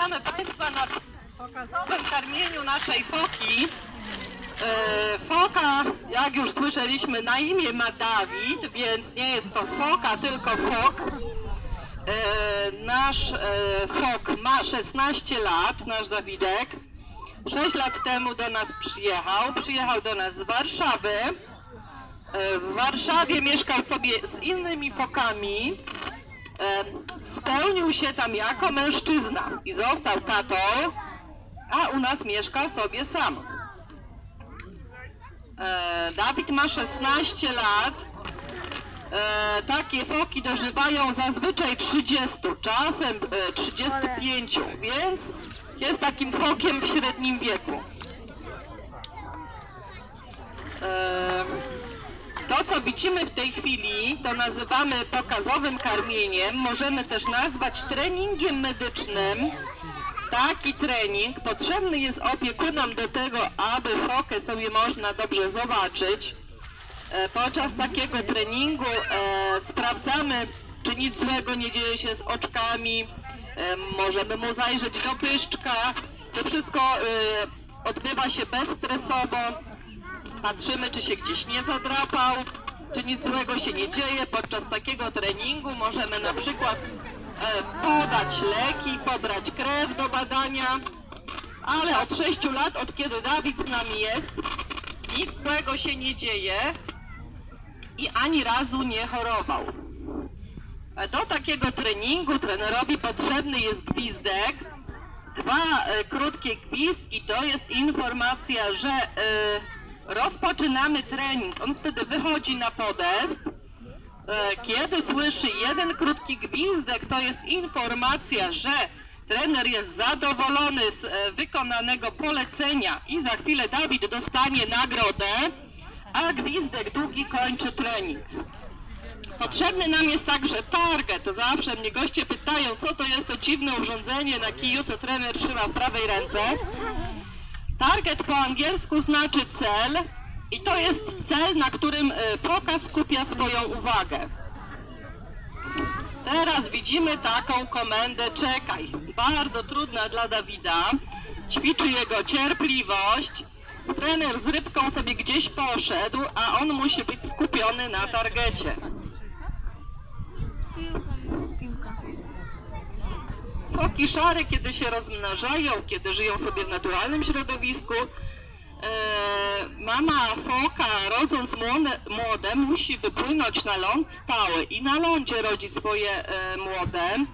Witamy Państwa na pokazowym karmieniu naszej foki. E, Foka, jak już słyszeliśmy, na imię ma Dawid, więc nie jest to foka, tylko fok. E, Nasz e, fok ma 16 lat, nasz Dawidek. 6 lat temu do nas przyjechał. Przyjechał do nas z Warszawy. W Warszawie mieszkał sobie z innymi fokami. E, Spełnił się tam jako mężczyzna i został tatą, a u nas mieszka sobie sam. E, Dawid ma 16 lat. E, takie foki dożywają zazwyczaj 30, czasem e, 35, więc jest takim fokiem w średnim wieku. To, co widzimy w tej chwili, to nazywamy pokazowym karmieniem. Możemy też nazwać treningiem medycznym. Taki trening potrzebny jest opiekunom do tego, aby fokę sobie można dobrze zobaczyć. E, Podczas takiego treningu e, sprawdzamy, czy nic złego nie dzieje się z oczkami. E, możemy mu zajrzeć do pyszczka. To wszystko e, odbywa się bezstresowo. Patrzymy, czy się gdzieś nie zadrapał, czy nic złego się nie dzieje. Podczas takiego treningu możemy na przykład e, podać leki, pobrać krew do badania. Ale od 6 lat, od kiedy Dawid z nami jest, nic złego się nie dzieje i ani razu nie chorował. E, Do takiego treningu trenerowi potrzebny jest gwizdek. Dwa e, krótkie gwizdki to jest informacja, że rozpoczynamy trening. On wtedy wychodzi na podest. E, Kiedy słyszy jeden krótki gwizdek, to jest informacja, że trener jest zadowolony z e, wykonanego polecenia i za chwilę Dawid dostanie nagrodę, a gwizdek długi kończy trening. Potrzebny nam jest także target. To zawsze mnie goście pytają, co to jest to dziwne urządzenie na kiju, co trener trzyma w prawej ręce. Target po angielsku znaczy cel i to jest cel, na którym e, foka skupia swoją uwagę. Teraz widzimy taką komendę czekaj. Bardzo trudna dla Dawida. Ćwiczy jego cierpliwość. Trener z rybką sobie gdzieś poszedł, a on musi być skupiony na targecie. Foki szare, kiedy się rozmnażają, kiedy żyją sobie w naturalnym środowisku, e, mama foka rodząc młode, młode musi wypłynąć na ląd stały i na lądzie rodzi swoje e, młode.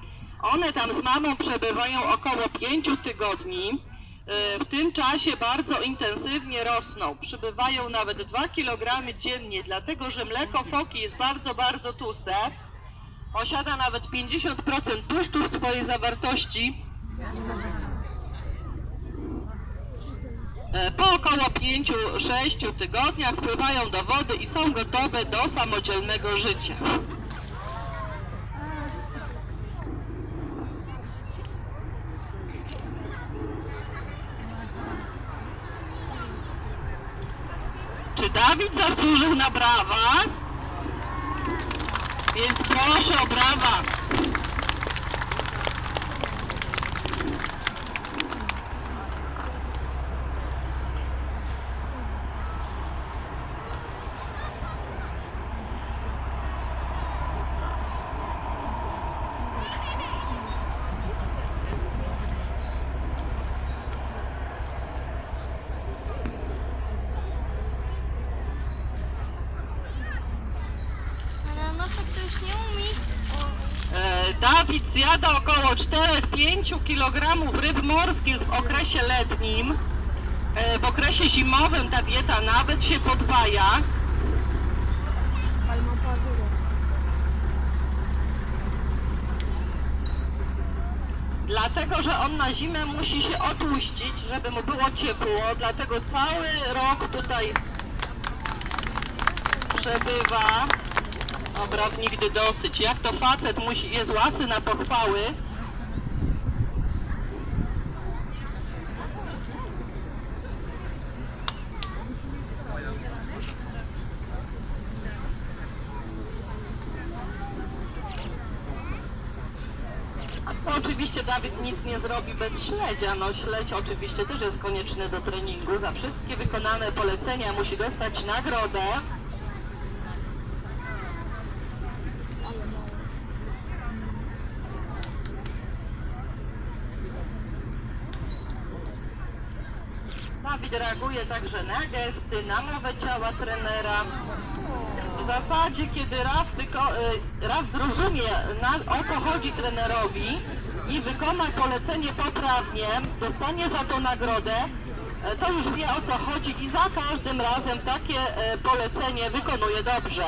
One tam z mamą przebywają około 5 tygodni. E, W tym czasie bardzo intensywnie rosną. Przybywają nawet 2 kg dziennie, dlatego że mleko foki jest bardzo, bardzo tłuste. Posiada nawet 50% tłuszczu w swojej zawartości. E, Po około 5-6 tygodniach wpływają do wody i są gotowe do samodzielnego życia. Czy Dawid zasłużył na brawa? Więc proszę o brawa. Ale nosek to już nie umie. E, Dawid zjada około 4-5 kg ryb morskich w okresie letnim. E, W okresie zimowym ta dieta nawet się podwaja. Dlatego, że on na zimę musi się otłuścić, żeby mu było ciepło. Dlatego cały rok tutaj przebywa. Dobra, nigdy dosyć. Jak to facet musi, jest łasy na pochwały. Oczywiście Dawid nic nie zrobi bez śledzia. No śledź oczywiście też jest konieczny do treningu. Za wszystkie wykonane polecenia musi dostać nagrodę. Dawid reaguje także na gesty, na mowę ciała trenera. W zasadzie, kiedy raz, y, raz zrozumie, na, o co chodzi trenerowi i wykona polecenie poprawnie, dostanie za to nagrodę, e, to już wie o co chodzi i za każdym razem takie e, polecenie wykonuje dobrze.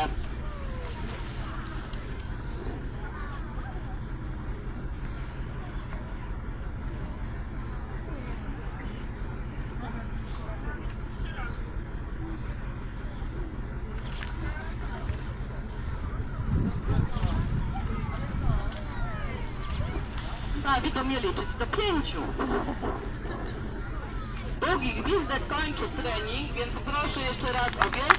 Dawid umie liczyć do pięciu. Długi gwizdek kończy trening, więc proszę jeszcze raz o wielkie